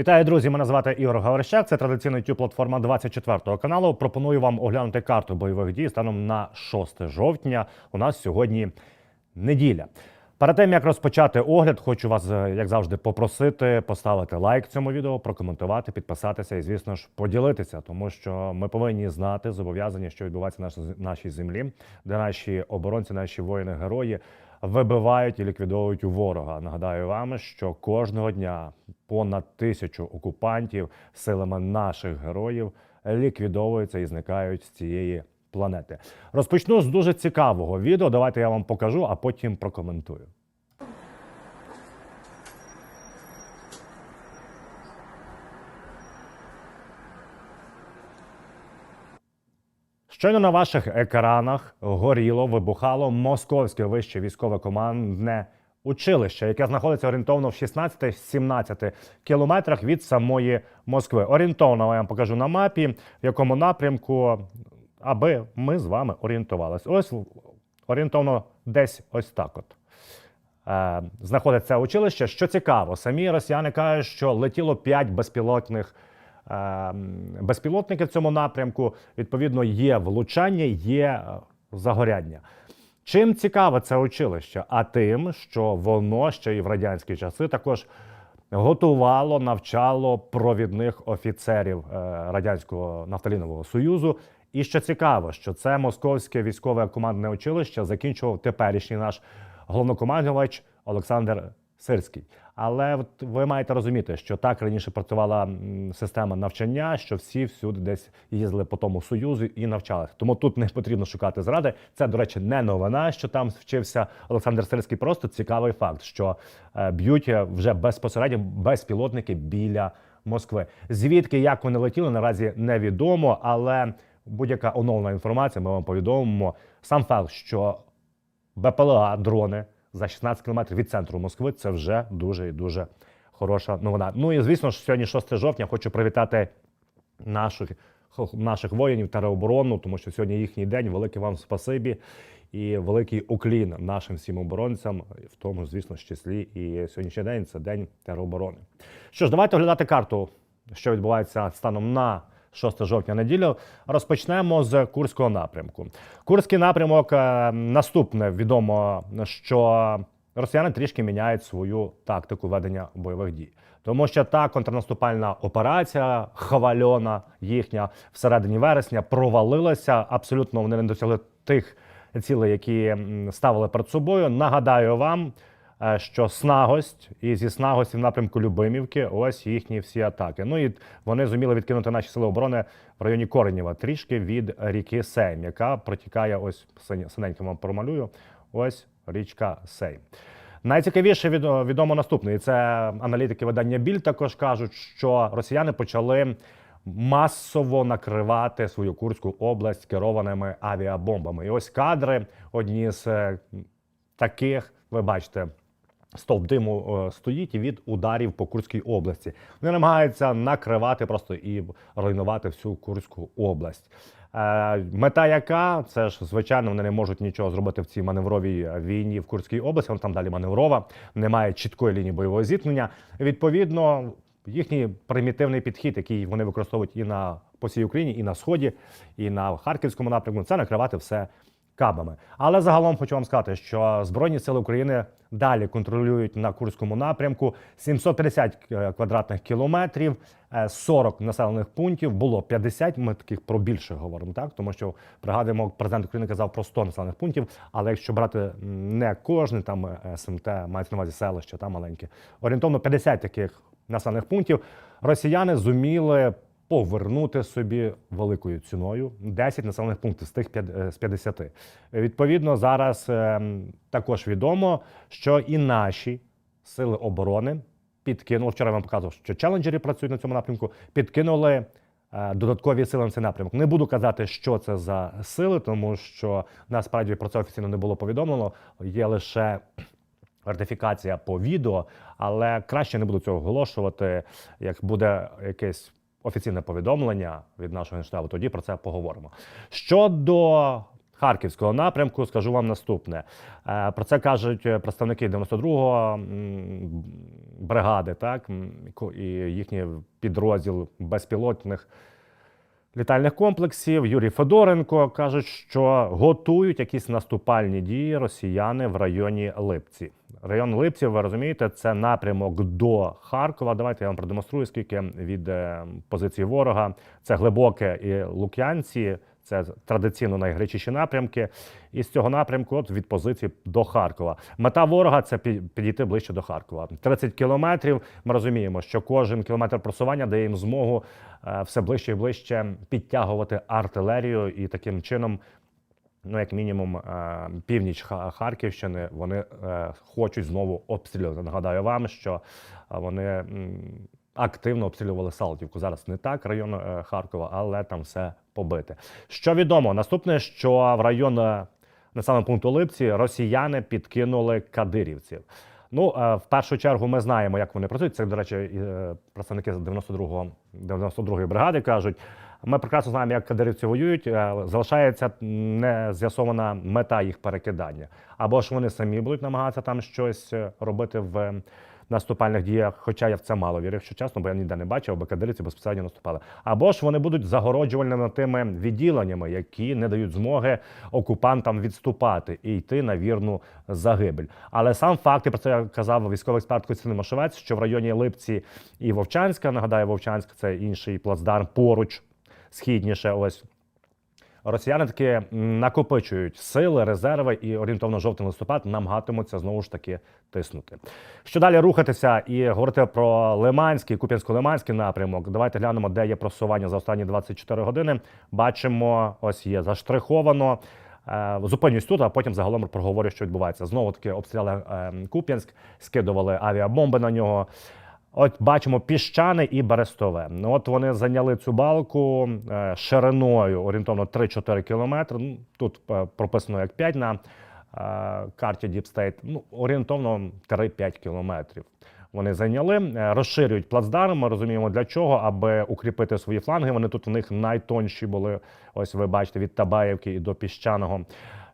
Вітаю, друзі! Мене звати Ігор Гаврищак. Це традиційна youtube платформа 24 каналу. Пропоную вам оглянути карту бойових дій станом на 6 жовтня. У нас сьогодні неділя. Перед тим як розпочати огляд, хочу вас, е, як завжди, попросити поставити лайк цьому відео, прокоментувати, підписатися і, звісно ж, поділитися, тому що ми повинні знати зобов'язання, що відбувається на наш- нашій землі, де наші оборонці, наші воїни, герої вибивають і ліквідовують у ворога. Нагадаю вам, що кожного дня понад тисячу окупантів силами наших героїв ліквідовуються і зникають з цієї планети. Розпочну з дуже цікавого відео. Давайте я вам покажу, а потім прокоментую. Щойно на ваших екранах горіло, вибухало московське вище військове командне училище, яке знаходиться орієнтовно в 16-17 кілометрах від самої Москви. Орієнтовно я вам покажу на мапі, в якому напрямку, аби ми з вами орієнтувалися. Ось орієнтовно десь ось так. От. Е, знаходиться училище. Що цікаво, самі росіяни кажуть, що летіло 5 безпілотних е, м, безпілотників в цьому напрямку. Відповідно, є влучання, є е, загоряння. Чим цікаве це училище? А тим, що воно ще і в радянські часи також готувало, навчало провідних офіцерів е, радянського нафталінового союзу. І що цікаво, що це московське військове командне училище закінчував теперішній наш головнокомандувач Олександр Сирський. Але от ви маєте розуміти, що так раніше працювала система навчання, що всі всюди десь їздили по тому союзу і навчалися. Тому тут не потрібно шукати зради. Це, до речі, не новина, що там вчився Олександр Сирський. Просто цікавий факт, що е, б'ють е, вже безпосередньо безпілотники біля Москви. Звідки як вони летіли, наразі невідомо, але будь-яка оновлена інформація, ми вам повідомимо. Сам факт, що БПЛА, дрони за 16 кілометрів від центру Москви. Це вже дуже і дуже хороша новина. Ну і звісно ж, сьогодні 6 жовтня. Хочу привітати наших, наших воїнів тероборону, тому що сьогодні їхній день. Велике вам спасибі і великий уклін нашим всім оборонцям, в тому, звісно, ж числі. І сьогоднішній день це день тероборони. Що ж, давайте оглядати карту, що відбувається станом на 6 жовтня неділю. Розпочнемо з Курського напрямку. Курський напрямок е, наступне відомо, що росіяни трішки міняють свою тактику ведення бойових дій. Тому що та контрнаступальна операція хвальона їхня всередині вересня провалилася. Абсолютно вони не досягли тих цілей, які ставили перед собою. Нагадаю вам, що снагость і зі снагості в напрямку Любимівки ось їхні всі атаки. Ну і вони зуміли відкинути наші сили оборони в районі Коренєва, трішки від ріки Сейм, яка протікає ось синеньким вам промалюю. Ось річка Сейм. Найцікавіше відо- відомо наступне, і це аналітики видання Біль також кажуть, що росіяни почали масово накривати свою Курську область керованими авіабомбами. І ось кадри одні з е, таких, ви бачите. Стовп диму е, стоїть від ударів по Курській області. Вони намагаються накривати просто і руйнувати всю Курську область. Е, мета яка? Це ж звичайно вони не можуть нічого зробити в цій маневровій війні в Курській області. Вона там далі маневрова, немає чіткої лінії бойового зіткнення. Відповідно, їхній примітивний підхід, який вони використовують і на по всій Україні, і на сході, і на Харківському напрямку, це накривати все кабами. Але загалом хочу вам сказати, що Збройні сили України далі контролюють на Курському напрямку 750 к- квадратних кілометрів, е, 40 населених пунктів. Було 50, Ми таких про більше говоримо, так тому що пригадуємо, президент України казав про 100 населених пунктів. Але якщо брати не кожний там е, СМТ, мається на увазі селище, там маленьке, орієнтовно 50 таких населених пунктів. Росіяни зуміли повернути собі великою ціною 10 населених пунктів з тих е, з 50. Відповідно, зараз ем, також відомо, що і наші сили оборони підкинули. Вчора я вам показував, що челенджери працюють на цьому напрямку. Підкинули е, додаткові сили на цей напрямок. Не буду казати, що це за сили, тому що насправді про це офіційно не було повідомлено. Є лише ратифікація по відео, але краще не буду цього оголошувати. Як буде якесь офіційне повідомлення від нашого генштабу, тоді про це поговоримо. Щодо Харківського напрямку. Скажу вам наступне. Е, Про це кажуть представники 92-го бригади, так і їхній підрозділ безпілотних літальних комплексів. Юрій Федоренко кажуть, що готують якісь наступальні дії росіяни в районі Липці. Район Липці, ви розумієте, це напрямок до Харкова. Давайте я вам продемонструю, скільки від е, позиції ворога. Це глибоке і Лук'янці. Це традиційно найгарячіші напрямки. І з цього напрямку, от від позиції до Харкова. Мета ворога це підійти ближче до Харкова. 30 кілометрів. Ми розуміємо, що кожен кілометр просування дає їм змогу е, все ближче і ближче підтягувати артилерію і таким чином. Ну, як мінімум, е, північ Харківщини вони е, хочуть знову обстрілювати. Нагадаю вам, що вони активно обстрілювали Салтівку. Зараз не так район е, Харкова, але там все побите. Що відомо, наступне, що в район е, населеного пункту Липці росіяни підкинули кадирівців. Ну, е, в першу чергу, ми знаємо, як вони працюють. Це, до речі, представники 92-го 92-ї бригади кажуть. Ми прекрасно знаємо, як кадирівці воюють. Залишається не з'ясована мета їх перекидання. Або ж вони самі будуть намагатися там щось робити в наступальних діях, хоча я в це мало вірю, якщо чесно, бо я ніде не бачив, аби кадирівці безпосередньо наступали. Або ж вони будуть загороджувальними тими відділеннями, які не дають змоги окупантам відступати і йти на вірну загибель. Але сам факт, і про це я казав військовий експерт Костянтин Машевець, що в районі Липці і Вовчанська, нагадаю, Вовчанськ це інший плацдарм поруч східніше. Ось росіяни таки накопичують сили, резерви і орієнтовно жовтий листопад намагатимуться знову ж таки тиснути. Що далі рухатися і говорити про Лиманський, Куп'янсько-Лиманський напрямок. Давайте глянемо, де є просування за останні 24 години. Бачимо, ось є заштриховано. Е, Зупинюсь тут, а потім загалом проговорю, що відбувається. Знову таки обстріляли е, Куп'янськ, скидували авіабомби на нього. От бачимо піщане і берестове. Ну, От вони зайняли цю балку е, шириною орієнтовно 3-4 кілометри. Ну, Тут е, прописано як 5 на е, карті Deep State. Ну, орієнтовно 3-5 кілометрів. Вони зайняли, розширюють плацдарм. Ми розуміємо для чого, аби укріпити свої фланги. Вони тут у них найтонші були. Ось ви бачите від Табаєвки і до піщаного.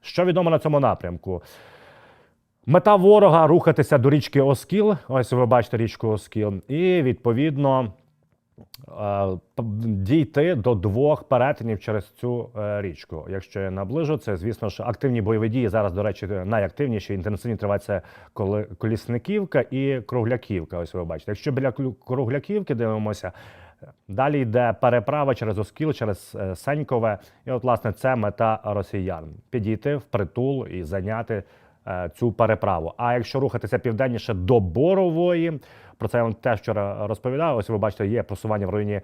Що відомо на цьому напрямку? Мета ворога рухатися до річки Оскіл. Ось ви бачите річку Оскіл, і відповідно е, дійти до двох перетинів через цю е, річку. Якщо я наближу, це звісно ж активні бойові дії. Зараз, до речі, найактивніші інтенсивні тривають це коли колісниківка і кругляківка. Ось ви бачите. Якщо біля кругляківки дивимося. Далі йде переправа через Оскіл, через е, Сенькове. І от, власне, це мета росіян підійти в притул і зайняти е, цю переправу. А якщо рухатися південніше до Борової, про це я вам теж вчора розповідав. Ось ви бачите, є просування в районі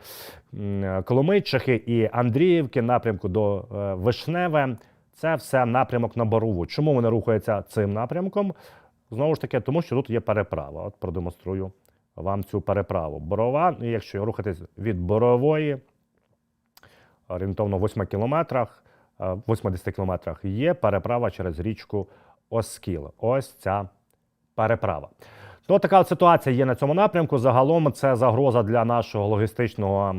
Коломийчихи і Андріївки, напрямку до е, Вишневе. Це все напрямок на Борову. Чому вони рухаються цим напрямком? Знову ж таки, тому що тут є переправа. От продемонструю вам цю переправу. Борова, якщо рухатись від Борової, орієнтовно в 8 кілометрах, е, 80 кілометрах є переправа через річку Оскіл. Ось ця переправа. Ну, така ситуація є на цьому напрямку. Загалом це загроза для нашого логістичного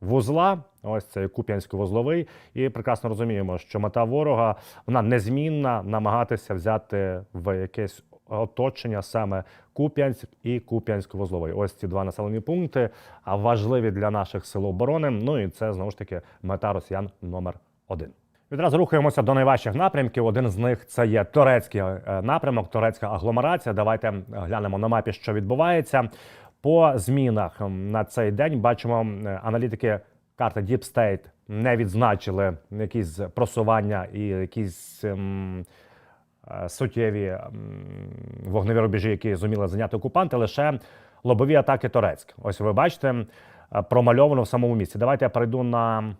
вузла. Ось це Куп'янсько-вузловий. І прекрасно розуміємо, що мета ворога вона незмінна намагатися взяти в якесь оточення саме Куп'янськ і Куп'янсько-вузловий. Ось ці два населені пункти, важливі для наших сил оборони. Ну і це знову ж таки мета росіян номер один. Відразу рухаємося до найважчих напрямків. Один з них це є турецький е, напрямок, турецька агломерація. Давайте глянемо на мапі, що відбувається. По змінах на цей день бачимо е, аналітики карти Deep State не відзначили якісь просування і якісь. ем, е, суттєві м, вогневі рубежі, які зуміли зайняти окупанти, лише лобові атаки Торецьк. Ось ви бачите, е, промальовано в самому місці. Давайте я перейду на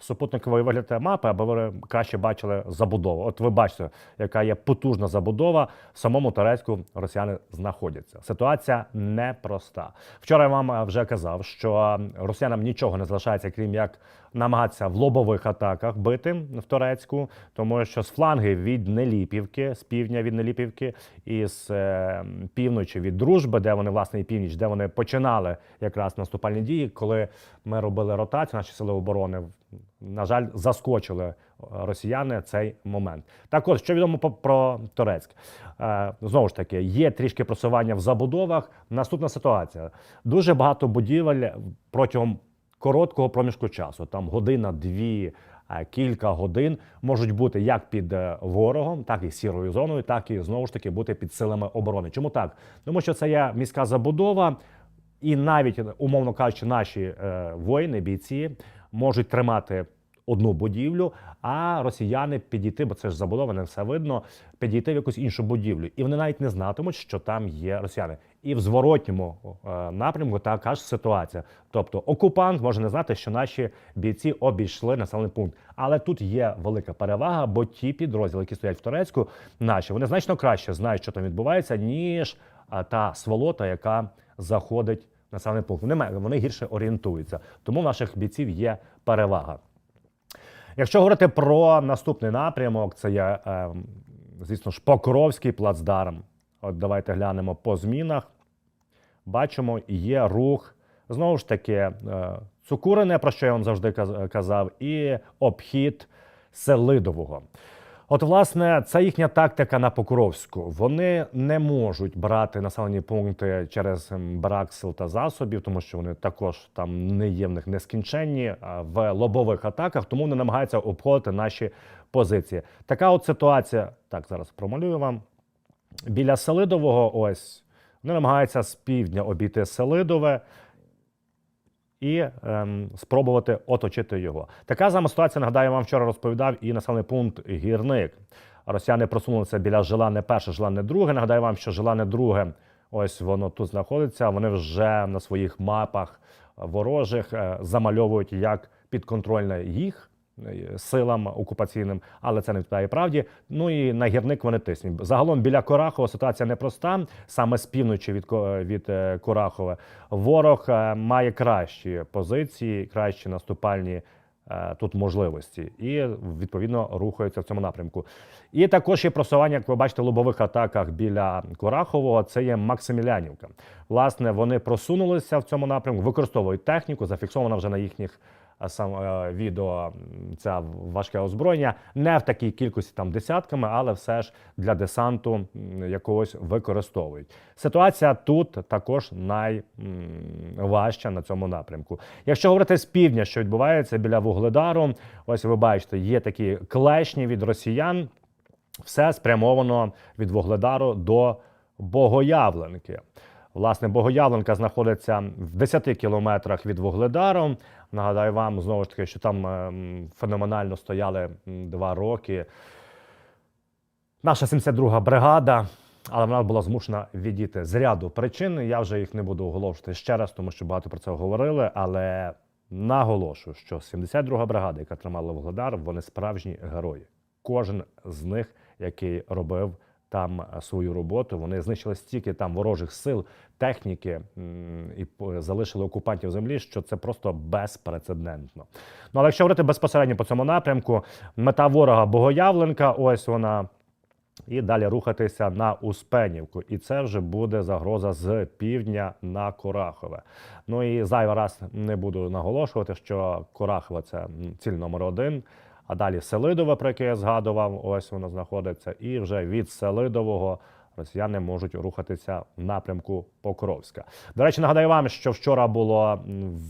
супутниковий вигляд мапи, аби ви краще бачили забудову. От ви бачите, яка є потужна забудова. В самому Торецьку росіяни знаходяться. Ситуація непроста. Вчора я вам е, вже казав, що росіянам нічого не залишається, крім як намагатися в лобових атаках бити в Торецьку, тому що з фланги від Неліпівки, з півдня від Неліпівки і з е, півночі від дружби, де вони власне і північ, де вони починали якраз наступальні дії, коли ми робили ротацію, наші сили оборони на жаль, заскочили е, росіяни цей момент. Так от, що відомо про Торецьк? Е, Знову ж таки, є трішки просування в забудовах. Наступна ситуація: дуже багато будівель протягом короткого проміжку часу, там година, дві. е, Кілька годин можуть бути як під ворогом, так і сірою зоною, так і знову ж таки бути під силами оборони. Чому так? Тому що це є міська забудова, і навіть, умовно кажучи, наші е, воїни, бійці можуть тримати одну будівлю, а росіяни підійти, бо це ж забудова, не все видно, підійти в якусь іншу будівлю. І вони навіть не знатимуть, що там є росіяни. І в зворотньому е, напрямку така ж ситуація. Тобто окупант може не знати, що наші бійці обійшли населений пункт. Але тут є велика перевага, бо ті підрозділи, які стоять в Турецьку, наші вони значно краще знають, що там відбувається, ніж та сволота, яка заходить населений пункт. Вони, вони гірше орієнтуються. Тому в наших бійців є перевага. Якщо говорити про наступний напрямок, це є, е, звісно ж, Покровський плацдарм. От давайте глянемо по змінах. Бачимо, є рух. Знову ж таки, е, Цукурине, про що я вам завжди казав, і обхід Селидового. От, власне, це їхня тактика на Покровську. Вони не можуть брати населені пункти через ем, брак сил та засобів, тому що вони також там не є в них нескінченні в лобових атаках, тому вони намагаються обходити наші позиції. Така от ситуація. Так, зараз промалюю вам. Біля Селидового, ось вони намагаються з півдня обійти Селидове і ем, спробувати оточити його. Така сама ситуація, нагадаю, вам вчора розповідав і населений пункт Гірник. Росіяни просунулися біля Желане перше, Желане друге. Нагадаю вам, що жила не друге, ось воно тут знаходиться. Вони вже на своїх мапах ворожих е, замальовують як підконтрольне їх силам окупаційним, але це не відповідає правді. Ну і на гірник вони тиснуть. Загалом біля Корахова ситуація непроста. Саме з півночі від, від е, Корахова ворог е, має кращі позиції, кращі наступальні. е, Тут можливості і відповідно рухаються в цьому напрямку. І також є просування, як ви бачите, в лобових атаках біля Корахового. Це є Максимілянівка. Власне, вони просунулися в цьому напрямку, використовують техніку, зафіксована вже на їхніх сам е, відео ця важке озброєння не в такій кількості там десятками, але все ж для десанту якогось використовують. Ситуація тут також найважча на цьому напрямку. Якщо говорити з півдня, що відбувається біля Вугледару, ось ви бачите, є такі клешні від росіян. Все спрямовано від Вугледару до Богоявленки. Власне, Богоявленка знаходиться в 10 кілометрах від Вугледару. Нагадаю вам знову ж таки, що там ем, феноменально стояли два роки. Наша 72-га бригада, але вона була змушена відійти з ряду причин. Я вже їх не буду оголошувати ще раз, тому що багато про це говорили. Але наголошую, що 72-га бригада, яка тримала Вугледар, вони справжні герої. Кожен з них, який робив там е, свою роботу, вони знищили стільки там ворожих сил, техніки і залишили окупантів землі, що це просто безпрецедентно. Ну але якщо говорити безпосередньо по цьому напрямку, мета ворога Богоявленка, ось вона і далі рухатися на Успенівку. І це вже буде загроза з півдня на Корахове. Ну і зайвий раз не буду наголошувати, що Корахове це ціль номер один. А далі Селидове, про яке я згадував, ось воно знаходиться. І вже від Селидового росіяни можуть рухатися в напрямку Покровська. До речі, нагадаю вам, що вчора було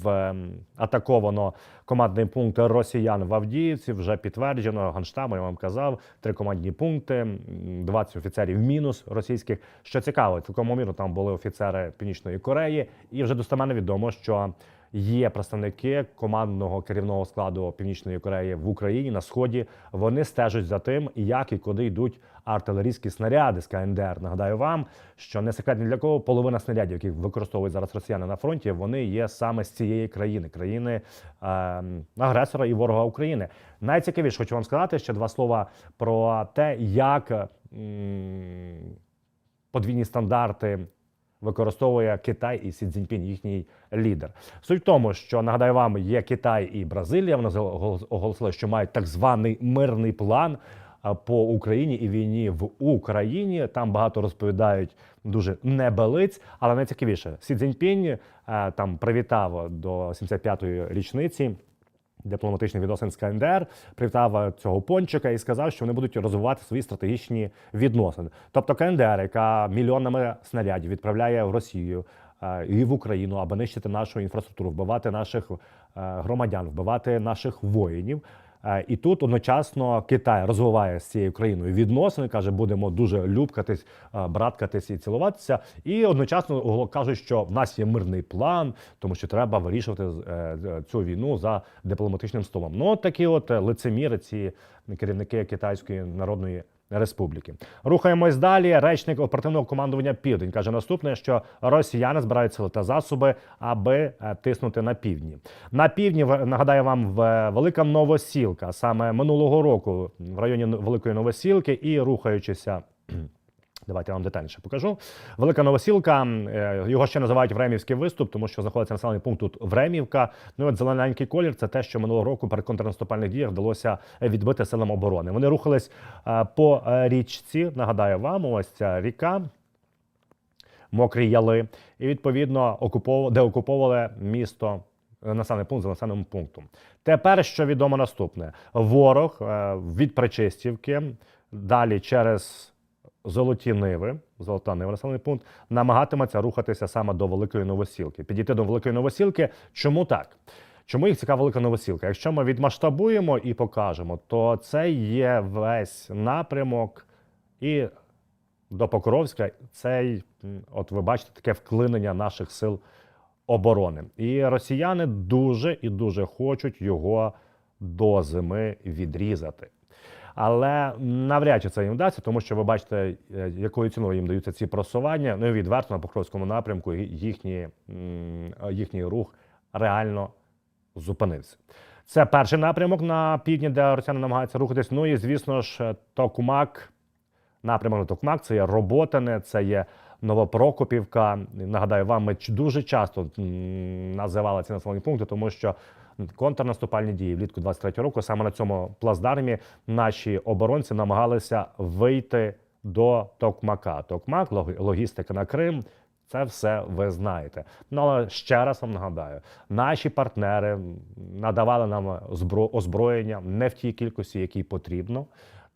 в атаковано командний пункт росіян в Авдіївці. Вже підтверджено Ганштаму, я вам казав, три командні пункти, м, 20 офіцерів мінус російських. Що цікаво, цілком міру там були офіцери Північної Кореї, і вже достеменно відомо, що є представники командного керівного складу Північної Кореї в Україні на сході. Вони стежать за тим, як і куди йдуть артилерійські снаряди з КНДР. Нагадаю вам, що не секрет ні для кого половина снарядів, які використовують зараз росіяни на фронті, вони є саме з цієї країни, країни ем, агресора і ворога України. Найцікавіше, хочу вам сказати ще два слова про те, як подвійні стандарти використовує Китай і Сі Цзіньпінь, їхній лідер. Суть в тому, що нагадаю вам, є Китай і Бразилія. Вони оголосили, що мають так званий мирний план по Україні і війні в Україні. Там багато розповідають дуже небелиць, але найцікавіше, Сі Цзіньпінь е, там привітав до 75-ї річниці дипломатичних відносин з КНДР, привітав е, цього пончика і сказав, що вони будуть розвивати свої стратегічні відносини. Тобто КНДР, яка мільйонами снарядів відправляє в Росію е, і в Україну, аби нищити нашу інфраструктуру, вбивати наших е, громадян, вбивати наших воїнів. Е, І тут одночасно Китай розвиває з цією країною відносини, каже, будемо дуже любкатись, е, браткатись і цілуватися. І одночасно кажуть, що в нас є мирний план, тому що треба вирішувати е, цю війну за дипломатичним столом. Ну, такі от лицеміри, ці керівники Китайської народної. Республіки рухаємось далі. Речник оперативного командування Південь каже наступне, що росіяни збирають сили та засоби, аби е, тиснути на півдні. На півдні нагадаю вам в Велика Новосілка саме минулого року в районі Великої Новосілки і рухаючися. Давайте я вам детальніше покажу. Велика Новосілка, е, його ще називають Времівський виступ, тому що знаходиться населений пункт тут Времівка. Ну і от зелененький колір це те, що минулого року при контрнаступальних діях вдалося відбити силам оборони. Вони рухались е, по е, річці. Нагадаю вам, ось ця ріка. Мокрі яли, і відповідно окупов... деокуповували місто населений пункт за населеним пунктом. Тепер що відомо наступне: ворог від Причистівки далі через Золоті Ниви, Золота Нива, населений пункт, намагатиметься рухатися саме до Великої Новосілки. Підійти до Великої Новосілки. Чому так? Чому їх цікава велика новосілка? Якщо ми відмасштабуємо і покажемо, то це є весь напрямок і до Покровська. Цей, от ви бачите, таке вклинення наших сил оборони. І росіяни дуже і дуже хочуть його до зими відрізати. Але навряд чи це їм вдасться, тому що ви бачите, е, якою ціною їм даються ці просування. Ну і відверто на Покровському напрямку їхні, їхній рух реально зупинився. Це перший напрямок на півдні, де росіяни намагаються рухатись. Ну і звісно ж, Токмак, напрямок на Токмак, це є Роботине, це є Новопрокопівка. Нагадаю вам, ми дуже часто називали ці населені пункти, тому що контрнаступальні дії влітку 23 року саме на цьому плацдармі наші оборонці намагалися вийти до Токмака. Токмак, лог- логістика на Крим. Це все ви знаєте. Ну але ще раз вам нагадаю: наші партнери надавали нам збро- озброєння не в тій кількості, якій потрібно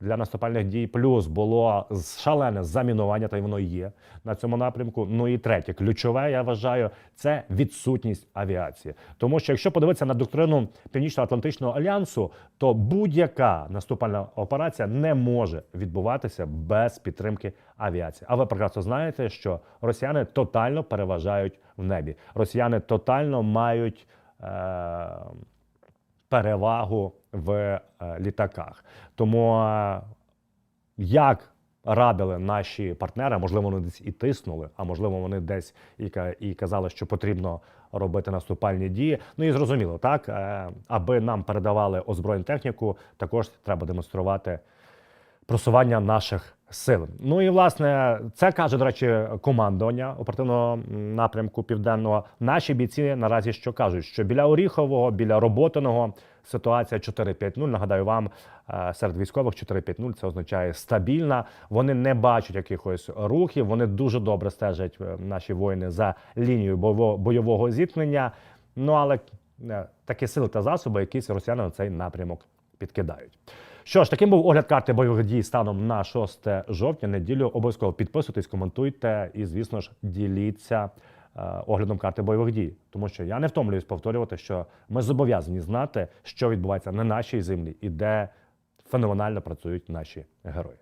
для наступальних дій. Плюс було шалене замінування, та й воно є на цьому напрямку. Ну і третє, ключове, я вважаю, це відсутність авіації. Тому що якщо подивитися на доктрину Північно-Атлантичного альянсу, то будь-яка наступальна операція не може відбуватися без підтримки авіації. А ви прекрасно знаєте, що росіяни тотально переважають в небі. Росіяни тотально мають. Е- перевагу в е, літаках. Тому е, як радили наші партнери, можливо, вони десь і тиснули, а можливо, вони десь і, і казали, що потрібно робити наступальні дії. Ну і зрозуміло, так е, аби нам передавали озброєну техніку, також треба демонструвати просування наших сил. Ну і власне це каже, до речі, командування оперативного напрямку південного. Наші бійці наразі що кажуть, що біля Оріхового, біля Роботиного ситуація 4-5-0. Нагадаю вам, е, серед військових 4-5-0 це означає стабільна. Вони не бачать якихось рухів. Вони дуже добре стежать е, наші воїни за лінією бойового, зіткнення. Ну але е, такі сили та засоби, якісь росіяни на цей напрямок підкидають. Що ж, таким був огляд карти бойових дій станом на 6 жовтня. Неділю обов'язково підписуйтесь, коментуйте і, звісно ж, діліться оглядом карти бойових дій. Тому що я не втомлююсь повторювати, що ми зобов'язані знати, що відбувається на нашій землі і де феноменально працюють наші герої.